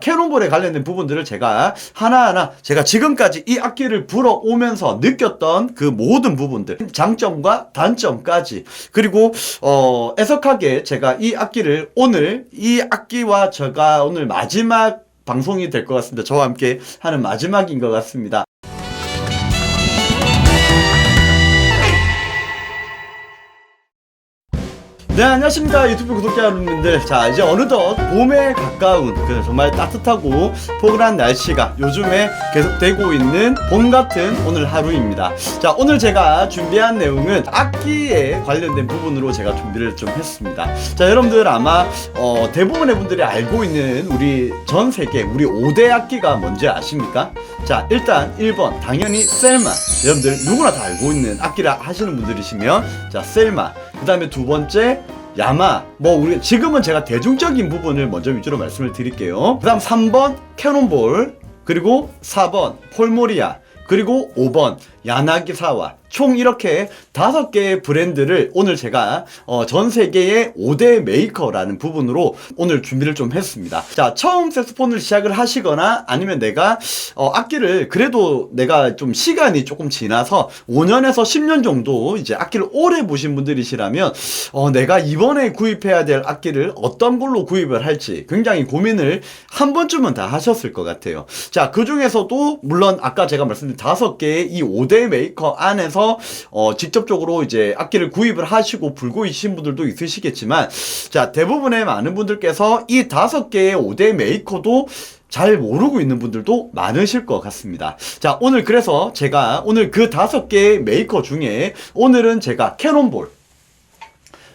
캐논볼에 관련된 부분들을 제가 하나하나 제가 지금까지 이 악기를 불어오면서 느꼈던 그 모든 부분들 장점과 단점까지 그리고 어 애석하게 제가 이 악기를 오늘 이 악기와 제가 오늘 마지막 방송이 될 것 같습니다. 저와 함께 하는 마지막인 것 같습니다. 네 안녕하십니까. 유튜브 구독자 여러분들. 자 이제 어느덧 봄에 가까운 그 정말 따뜻하고 포근한 날씨가 요즘에 계속되고 있는 봄 같은 오늘 하루입니다. 자 오늘 제가 준비한 내용은 악기에 관련된 부분으로 제가 준비를 좀 했습니다. 자 여러분들 아마 어, 대부분의 분들이 알고 있는 우리 전 세계 우리 5대 악기가 뭔지 아십니까? 자 일단 1번 당연히 셀마. 여러분들 누구나 다 알고 있는 악기라 하시는 분들이시면 자 셀마 그 다음에 두 번째 야마. 뭐 우리 지금은 제가 대중적인 부분을 먼저 위주로 말씀을 드릴게요. 그 다음 3번 캐논볼. 그리고 4번 폴모리아. 그리고 5번 야나기사와 총 이렇게 다섯 개의 브랜드를 오늘 제가 어, 전 세계의 5대 메이커라는 부분으로 오늘 준비를 좀 했습니다. 자, 처음 색소폰을 시작을 하시거나 아니면 내가 어, 악기를 그래도 내가 좀 시간이 조금 지나서 5년에서 10년 정도 이제 악기를 오래 보신 분들이시라면 어, 내가 이번에 구입해야 될 악기를 어떤 걸로 구입을 할지 굉장히 고민을 한 번쯤은 다 하셨을 것 같아요. 자, 그 중에서도 물론 아까 제가 말씀드린 다섯 개의 이 5대 메이커 안에서 어, 직접적으로 이제 악기를 구입을 하시고 불고 있으신 분들도 있으시겠지만 자 대부분의 많은 분들께서 이 다섯 개의 5대 메이커도 잘 모르고 있는 분들도 많으실 것 같습니다. 자, 오늘 그래서 제가 오늘 그 다섯 개의 메이커 중에 오늘은 제가 캐논볼,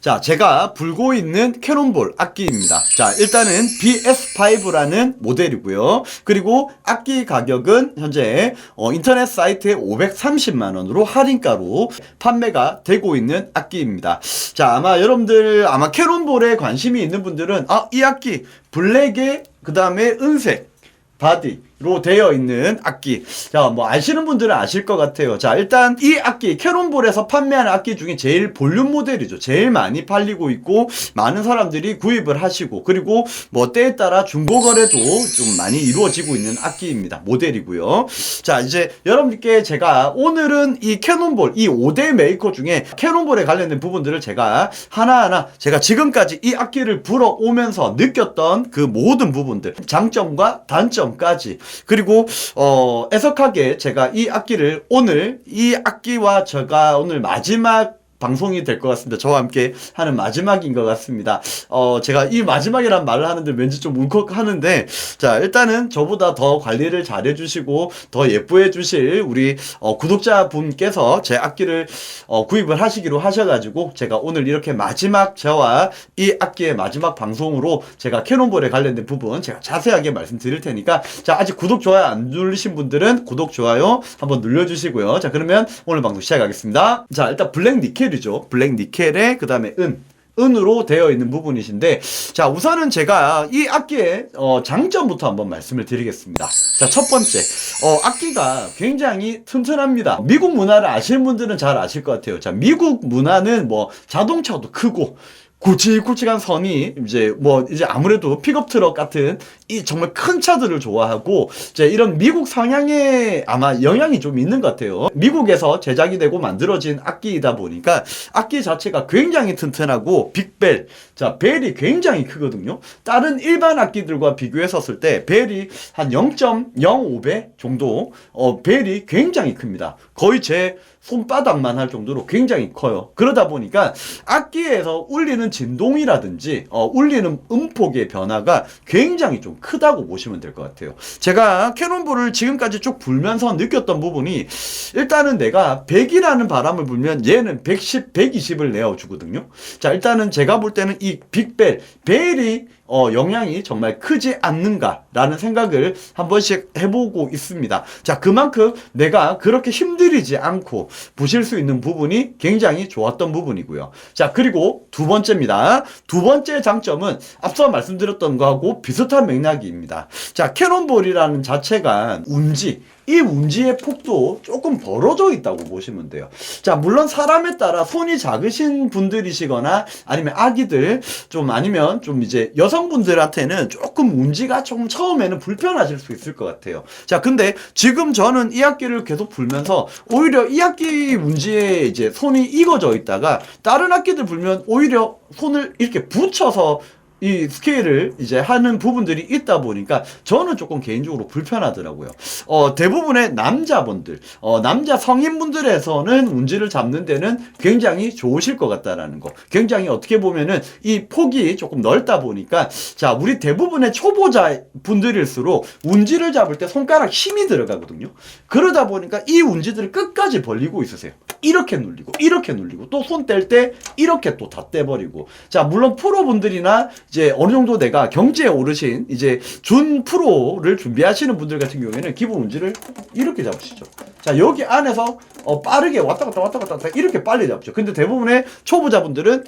자, 제가 불고 있는 캐논볼 악기입니다. 자, 일단은 BS5라는 모델이고요. 그리고 악기 가격은 현재 어, 인터넷 사이트에 530만 원으로 할인가로 판매가 되고 있는 악기입니다. 자, 아마 여러분들 아마 캐논볼에 관심이 있는 분들은 아, 이 악기 블랙에 그다음에 은색 바디 로 되어 있는 악기. 자, 뭐 아시는 분들은 아실 것 같아요. 자, 일단 이 악기 캐논볼에서 판매하는 악기 중에 제일 볼륨 모델이죠. 제일 많이 팔리고 있고 많은 사람들이 구입을 하시고 그리고 뭐 때에 따라 중고 거래도 좀 많이 이루어지고 있는 악기입니다. 모델이고요. 자, 이제 여러분께 제가 오늘은 이 캐논볼 이 5대 메이커 중에 캐논볼에 관련된 부분들을 제가 하나하나 제가 지금까지 이 악기를 불어오면서 느꼈던 그 모든 부분들 장점과 단점까지 그리고 어 애석하게 제가 이 악기를 오늘 이 악기와 제가 오늘 마지막 방송이 될 것 같습니다. 저와 함께 하는 마지막인 것 같습니다. 어, 제가 이 마지막이란 말을 하는데 왠지 좀 울컥하는데, 자, 일단은 저보다 더 관리를 잘 해주시고, 더 예뻐해 주실 우리, 어, 구독자분께서 제 악기를, 어, 구입을 하시기로 하셔가지고, 제가 오늘 이렇게 마지막 저와 이 악기의 마지막 방송으로 제가 캐논볼에 관련된 부분 제가 자세하게 말씀드릴 테니까, 자, 아직 구독, 좋아요 안 누르신 분들은 구독, 좋아요 한번 눌러주시고요. 자, 그러면 오늘 방송 시작하겠습니다. 자, 일단 블랙 니켈 니켈이죠. 블랙 니켈에 그 다음에 은. 은으로 되어 있는 부분이신데 자 우선은 제가 이 악기의 어, 장점부터 한번 말씀을 드리겠습니다 자 첫 번째 어, 악기가 굉장히 튼튼합니다 미국 문화를 아시는 분들은 잘 아실 것 같아요 자 미국 문화는 뭐 자동차도 크고 굵직굵직한 선이 이제 뭐 이제 아무래도 픽업 트럭 같은 이 정말 큰 차들을 좋아하고 이제 이런 미국 성향에 아마 영향이 좀 있는 것 같아요. 미국에서 제작이 되고 만들어진 악기이다 보니까 악기 자체가 굉장히 튼튼하고 빅벨 자 벨이 굉장히 크거든요. 다른 일반 악기들과 비교했었을 때 벨이 한 0.05배 정도 어 벨이 굉장히 큽니다. 거의 제 손바닥만 할 정도로 굉장히 커요. 그러다 보니까 악기에서 울리는 진동이라든지 어, 울리는 음폭의 변화가 굉장히 좀 크다고 보시면 될 것 같아요. 제가 캐논볼을 지금까지 쭉 불면서 느꼈던 부분이 일단은 내가 100이라는 바람을 불면 얘는 110, 120을 내어주거든요. 자 일단은 제가 볼 때는 이 빅벨 벨이 어, 영향이 정말 크지 않는가라는 생각을 한 번씩 해보고 있습니다. 자, 그만큼 내가 그렇게 힘들이지 않고 보실 수 있는 부분이 굉장히 좋았던 부분이고요. 자, 그리고 두 번째입니다. 두 번째 장점은 앞서 말씀드렸던 거하고 비슷한 맥락입니다. 자, 캐논볼이라는 자체가 운지, 이 운지의 폭도 조금 벌어져 있다고 보시면 돼요. 자, 물론 사람에 따라 손이 작으신 분들이시거나 아니면 아기들 좀 아니면 좀 이제 여성분들한테는 조금 운지가 조금 처음에는 불편하실 수 있을 것 같아요. 자, 근데 지금 저는 이 악기를 계속 불면서 오히려 이 악기 운지에 이제 손이 익어져 있다가 다른 악기들 불면 오히려 손을 이렇게 붙여서 이 스케일을 이제 하는 부분들이 있다 보니까 저는 조금 개인적으로 불편하더라고요. 어, 대부분의 남자분들, 어, 남자 성인분들에서는 운지를 잡는 데는 굉장히 좋으실 것 같다라는 거. 굉장히 어떻게 보면은 이 폭이 조금 넓다 보니까 자, 우리 대부분의 초보자 분들일수록 운지를 잡을 때 손가락 힘이 들어가거든요. 그러다 보니까 이 운지들을 끝까지 벌리고 있으세요. 이렇게 눌리고, 이렇게 눌리고, 또 손 뗄 때 이렇게 또 다 떼버리고. 자, 물론 프로분들이나 이제 어느 정도 내가 경제에 오르신 이제 준 프로를 준비하시는 분들 같은 경우에는 기본 운지를 이렇게 잡으시죠. 자, 여기 안에서 어, 빠르게 왔다 갔다 왔다 갔다 이렇게 빨리 잡죠. 근데 대부분의 초보자분들은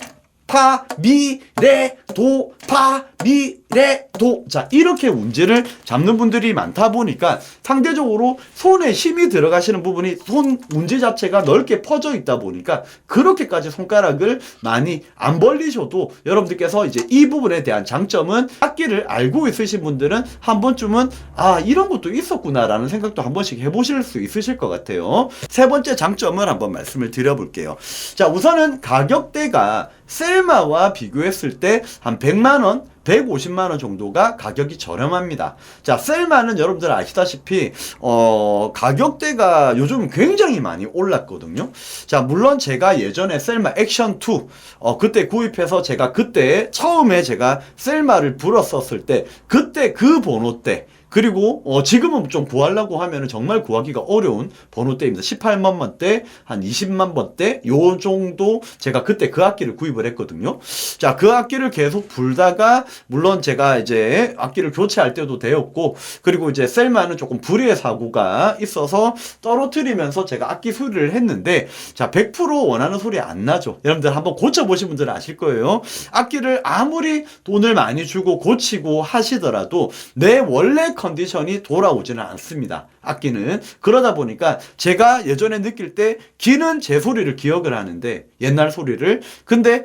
파, 미, 레, 도, 파, 미, 레, 도. 자, 이렇게 운지를 잡는 분들이 많다 보니까 상대적으로 손에 힘이 들어가시는 부분이 손 운지 자체가 넓게 퍼져 있다 보니까 그렇게까지 손가락을 많이 안 벌리셔도 여러분들께서 이제 이 부분에 대한 장점은 악기를 알고 있으신 분들은 한 번쯤은 아, 이런 것도 있었구나라는 생각도 한 번씩 해보실 수 있으실 것 같아요. 세 번째 장점을 한번 말씀을 드려볼게요. 자, 우선은 가격대가 셀마와 비교했을 때 한 100만원, 150만원 정도가 가격이 저렴합니다. 자, 셀마는 여러분들 아시다시피, 어, 가격대가 요즘 굉장히 많이 올랐거든요. 자, 물론 제가 예전에 셀마 액션2, 어, 그때 구입해서 제가 그때 처음에 제가 셀마를 불었었을 때, 그때 그 번호 때, 그리고 어 지금은 좀 구하려고 하면은 정말 구하기가 어려운 번호대입니다. 18만 번대, 한 20만 번대 요 정도 제가 그때 그 악기를 구입을 했거든요. 자, 그 악기를 계속 불다가 물론 제가 이제 악기를 교체할 때도 되었고 그리고 이제 셀마는 조금 불의의 사고가 있어서 떨어뜨리면서 제가 악기 수리를 했는데 자, 100% 원하는 소리 안 나죠. 여러분들 한번 고쳐 보신 분들은 아실 거예요. 악기를 아무리 돈을 많이 주고 고치고 하시더라도 내 원래 컨디션이 돌아오지는 않습니다. 악기는. 그러다 보니까 제가 예전에 느낄 때 귀는 제 소리를 기억을 하는데 옛날 소리를 근데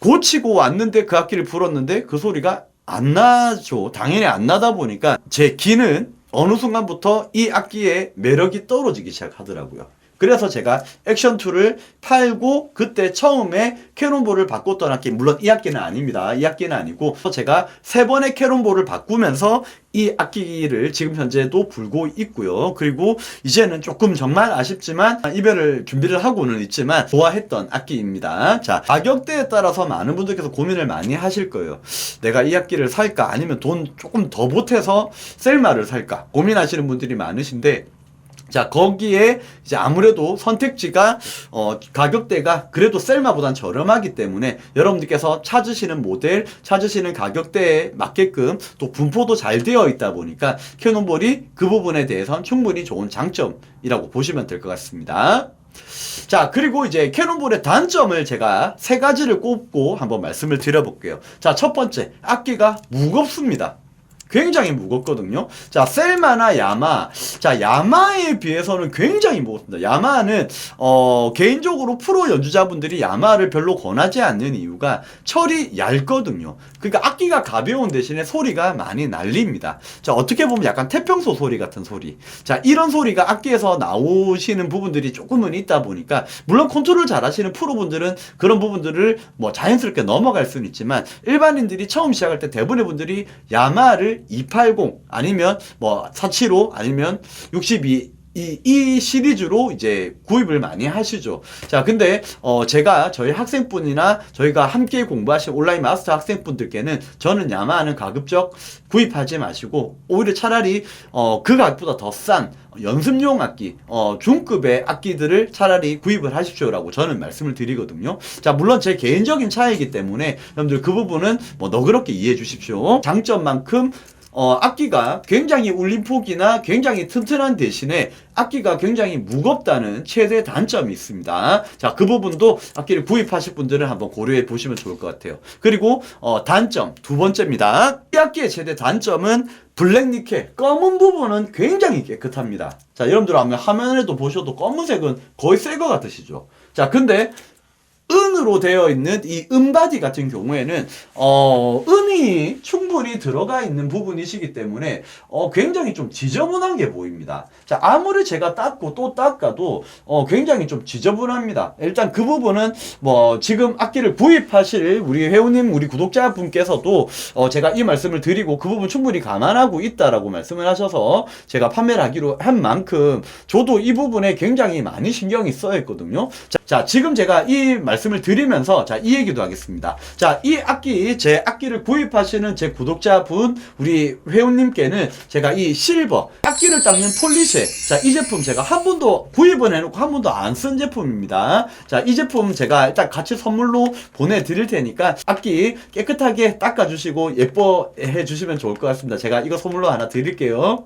고치고 왔는데 그 악기를 불었는데 그 소리가 안 나죠. 당연히 안 나다 보니까 제 귀는 어느 순간부터 이 악기의 매력이 떨어지기 시작하더라고요. 그래서 제가 액션 2를 팔고 그때 처음에 캐논볼을 바꿨던 악기 물론 이 악기는 아닙니다. 이 악기는 아니고 제가 세 번의 캐논볼을 바꾸면서 이 악기를 지금 현재도 불고 있고요. 그리고 이제는 조금 정말 아쉽지만 이별을 준비를 하고는 있지만 좋아했던 악기입니다. 자, 가격대에 따라서 많은 분들께서 고민을 많이 하실 거예요. 내가 이 악기를 살까 아니면 돈 조금 더 보태서 셀마를 살까 고민하시는 분들이 많으신데 자, 거기에 이제 아무래도 선택지가 어 가격대가 그래도 셀마보단 저렴하기 때문에 여러분들께서 찾으시는 모델, 찾으시는 가격대에 맞게끔 또 분포도 잘 되어 있다 보니까 캐논볼이 그 부분에 대해서는 충분히 좋은 장점이라고 보시면 될 것 같습니다. 자, 그리고 이제 캐논볼의 단점을 제가 세 가지를 꼽고 한번 말씀을 드려볼게요. 자, 첫 번째, 악기가 무겁습니다. 굉장히 무겁거든요. 자, 셀마나 야마. 자, 야마에 비해서는 굉장히 무겁습니다. 야마는, 어, 개인적으로 프로 연주자분들이 야마를 별로 권하지 않는 이유가 철이 얇거든요. 그러니까 악기가 가벼운 대신에 소리가 많이 날립니다. 자, 어떻게 보면 약간 태평소 소리 같은 소리. 자, 이런 소리가 악기에서 나오시는 부분들이 조금은 있다 보니까, 물론 컨트롤 잘 하시는 프로분들은 그런 부분들을 뭐 자연스럽게 넘어갈 수는 있지만, 일반인들이 처음 시작할 때 대부분의 분들이 야마를 280 아니면 뭐 475 아니면 62 이, 이 시리즈로 이제 구입을 많이 하시죠. 자, 근데, 어, 제가 저희 학생분이나 저희가 함께 공부하신 온라인 마스터 학생분들께는 저는 야마하는 가급적 구입하지 마시고, 오히려 차라리, 어, 그 가격보다 더 싼 연습용 악기, 어, 중급의 악기들을 차라리 구입을 하십시오라고 저는 말씀을 드리거든요. 자, 물론 제 개인적인 차이기 때문에 여러분들 그 부분은 뭐 너그럽게 이해해 주십시오. 장점만큼 어, 악기가 굉장히 울림폭이나 굉장히 튼튼한 대신에 악기가 굉장히 무겁다는 최대 단점이 있습니다. 자, 그 부분도 악기를 구입하실 분들은 한번 고려해 보시면 좋을 것 같아요. 그리고 어, 단점 두 번째입니다. 이 악기의 최대 단점은 블랙 니켈 검은 부분은 굉장히 깨끗합니다. 자, 여러분들 아마 화면에도 보셔도 검은색은 거의 새 것 같으시죠? 자, 근데 은으로 되어 있는 이 은바디 같은 경우에는 어 은이 충분히 들어가 있는 부분이시기 때문에 어 굉장히 좀 지저분한 게 보입니다. 자 아무리 제가 닦고 또 닦아도 어 굉장히 좀 지저분합니다. 일단 그 부분은 뭐 지금 악기를 구입하실 우리 회원님 우리 구독자분께서도 어 제가 이 말씀을 드리고 그 부분 충분히 감안하고 있다라고 말씀을 하셔서 제가 판매를 하기로 한 만큼 저도 이 부분에 굉장히 많이 신경이 써 있거든요. 자, 자 지금 제가 이 말씀을 드리면서 자 이 얘기도 하겠습니다. 자 이 악기 제 악기를 구입하시는 제 구독자분 우리 회원님께는 제가 이 실버 악기를 닦는 폴리쉐 자 이 제품 제가 한 번도 구입은 해놓고 한 번도 안 쓴 제품입니다. 자 이 제품 제가 일단 같이 선물로 보내드릴 테니까 악기 깨끗하게 닦아주시고 예뻐해 주시면 좋을 것 같습니다. 제가 이거 선물로 하나 드릴게요.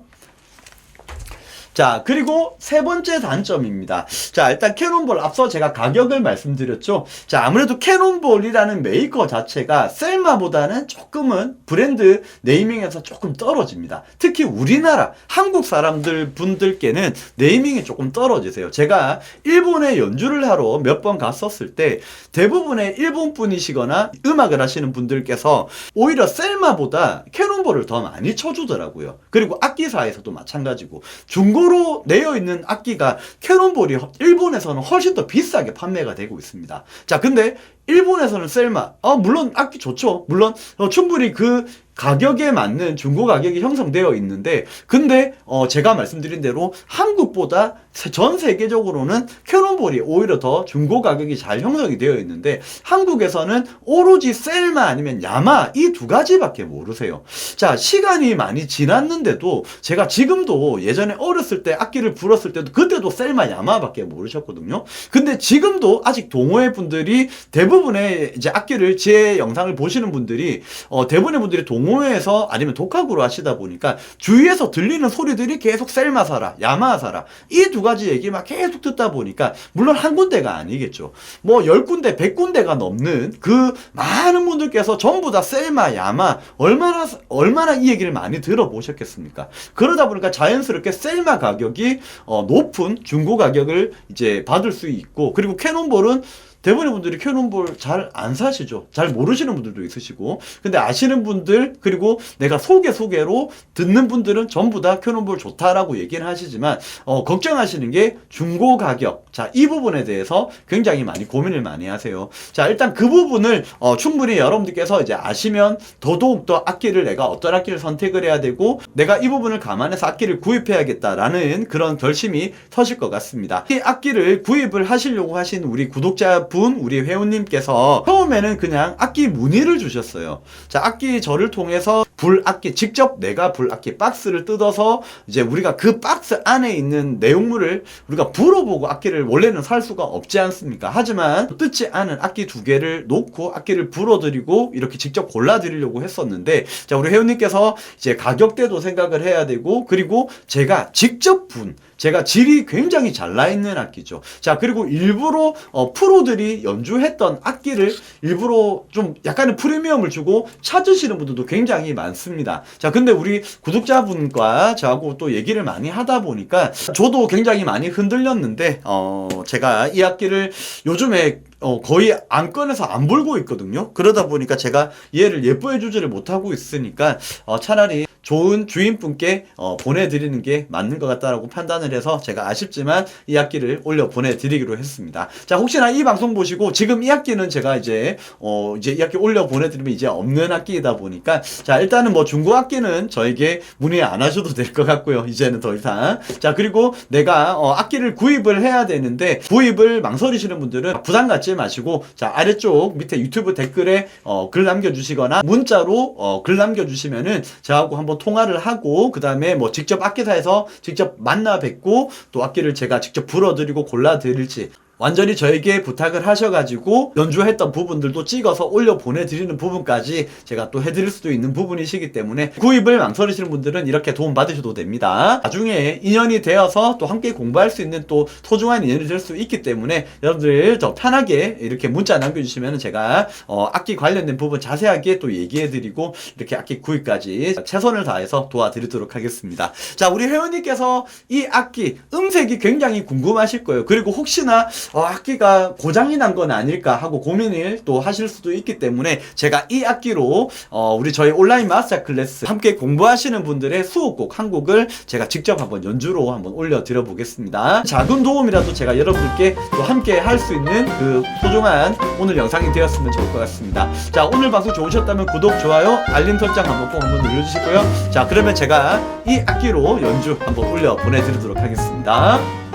자, 그리고 세 번째 단점입니다. 자, 일단 캐논볼 앞서 제가 가격을 말씀드렸죠. 자, 아무래도 캐논볼이라는 메이커 자체가 셀마보다는 조금은 브랜드 네이밍에서 조금 떨어집니다. 특히 우리나라 한국 사람들 분들께는 네이밍이 조금 떨어지세요. 제가 일본에 연주를 하러 몇 번 갔었을 때 대부분의 일본 분이시거나 음악을 하시는 분들께서 오히려 셀마보다 캐논볼을 더 많이 쳐주더라고요. 그리고 악기사에서도 마찬가지고 중고 로 내어 있는 악기가 캐논볼이 일본에서는 훨씬 더 비싸게 판매가 되고 있습니다. 자, 근데 일본에서는 셀마, 아, 물론 악기 좋죠. 물론 어, 충분히 그 가격에 맞는 중고 가격이 형성되어 있는데 근데 어 제가 말씀드린 대로 한국보다 세- 전 세계적으로는 캐논볼이 오히려 더 중고 가격이 잘 형성이 되어 있는데 한국에서는 오로지 셀마 아니면 야마 이 두 가지밖에 모르세요. 자 시간이 많이 지났는데도 제가 지금도 예전에 어렸을 때 악기를 불었을 때도 그때도 셀마 야마밖에 모르셨거든요. 근데 지금도 아직 동호회 분들이 대부분 의 이제 악기를 제 영상을 보시는 분들이 어 대부분의 분들이 동호회에서 아니면 독학으로 하시다 보니까 주위에서 들리는 소리들이 계속 셀마 사라, 야마 사라 이 두 가지 얘기만 계속 듣다 보니까 물론 한 군데가 아니겠죠. 뭐 열 군데, 백 군데가 넘는 그 많은 분들께서 전부 다 셀마, 야마 얼마나 얼마나 이 얘기를 많이 들어보셨겠습니까? 그러다 보니까 자연스럽게 셀마 가격이 어, 높은 중고 가격을 이제 받을 수 있고 그리고 캐논볼은 대부분의 분들이 캐논 볼 잘 안 사시죠. 잘 모르시는 분들도 있으시고. 근데 아시는 분들, 그리고 내가 소개 소개로 듣는 분들은 전부 다 캐논 볼 좋다라고 얘기는 하시지만, 어, 걱정하시는 게 중고 가격. 자, 이 부분에 대해서 굉장히 많이 고민을 많이 하세요. 자, 일단 그 부분을, 어, 충분히 여러분들께서 이제 아시면 더더욱 더 악기를 내가 어떤 악기를 선택을 해야 되고, 내가 이 부분을 감안해서 악기를 구입해야겠다라는 그런 결심이 서실 것 같습니다. 이 악기를 구입을 하시려고 하신 우리 구독자 분, 우리 회원님께서 처음에는 그냥 악기 문의를 주셨어요. 자, 악기 저를 통해서 불 악기, 직접 내가 불 악기 박스를 뜯어서 이제 우리가 그 박스 안에 있는 내용물을 우리가 불어보고 악기를 원래는 살 수가 없지 않습니까? 하지만 뜯지 않은 악기 두 개를 놓고 악기를 불어드리고 이렇게 직접 골라드리려고 했었는데 자, 우리 회원님께서 이제 가격대도 생각을 해야 되고 그리고 제가 직접 분 제가 질이 굉장히 잘 나 있는 악기죠. 자, 그리고 일부러 어, 프로들이 연주했던 악기를 일부러 좀 약간의 프리미엄을 주고 찾으시는 분들도 굉장히 많습니다. 자, 근데 우리 구독자분과 저하고 또 얘기를 많이 하다 보니까 저도 굉장히 많이 흔들렸는데 어, 제가 이 악기를 요즘에 어, 거의 안 꺼내서 안 불고 있거든요. 그러다 보니까 제가 얘를 예뻐해 주지를 못하고 있으니까 어, 차라리 좋은 주인분께 어, 보내드리는 게 맞는 것 같다라고 판단을 해서 제가 아쉽지만 이 악기를 올려 보내드리기로 했습니다. 자 혹시나 이 방송 보시고 지금 이 악기는 제가 이제 어 이제 이 악기 올려 보내드리면 이제 없는 악기이다 보니까 자 일단은 뭐 중고 악기는 저에게 문의 안 하셔도 될 것 같고요. 이제는 더 이상 자 그리고 내가 어, 악기를 구입을 해야 되는데 구입을 망설이시는 분들은 부담 갖지 마시고 자 아래쪽 밑에 유튜브 댓글에 어, 글 남겨주시거나 문자로 어, 글 남겨주시면은 저하고 한번 통화를 하고 그 다음에 뭐 직접 악기사에서 직접 만나 뵙고 또 악기를 제가 직접 불어드리고 골라 드릴지 완전히 저에게 부탁을 하셔가지고 연주했던 부분들도 찍어서 올려 보내드리는 부분까지 제가 또 해드릴 수도 있는 부분이시기 때문에 구입을 망설이시는 분들은 이렇게 도움 받으셔도 됩니다. 나중에 인연이 되어서 또 함께 공부할 수 있는 또 소중한 인연이 될 수 있기 때문에 여러분들 더 편하게 이렇게 문자 남겨주시면 제가 어, 악기 관련된 부분 자세하게 또 얘기해드리고 이렇게 악기 구입까지 최선을 다해서 도와드리도록 하겠습니다. 자, 우리 회원님께서 이 악기 음색이 굉장히 궁금하실 거예요. 그리고 혹시나 어, 악기가 고장이 난 건 아닐까 하고 고민을 또 하실 수도 있기 때문에 제가 이 악기로 어, 우리 저희 온라인 마스터 클래스 함께 공부하시는 분들의 수업곡 한 곡을 제가 직접 한번 연주로 한번 올려드려 보겠습니다. 작은 도움이라도 제가 여러분들께 또 함께 할 수 있는 그 소중한 오늘 영상이 되었으면 좋을 것 같습니다. 자, 오늘 방송 좋으셨다면 구독, 좋아요, 알림 설정 한번 꼭 한번 눌러주시고요. 자, 그러면 제가 이 악기로 연주 한번 올려 보내드리도록 하겠습니다.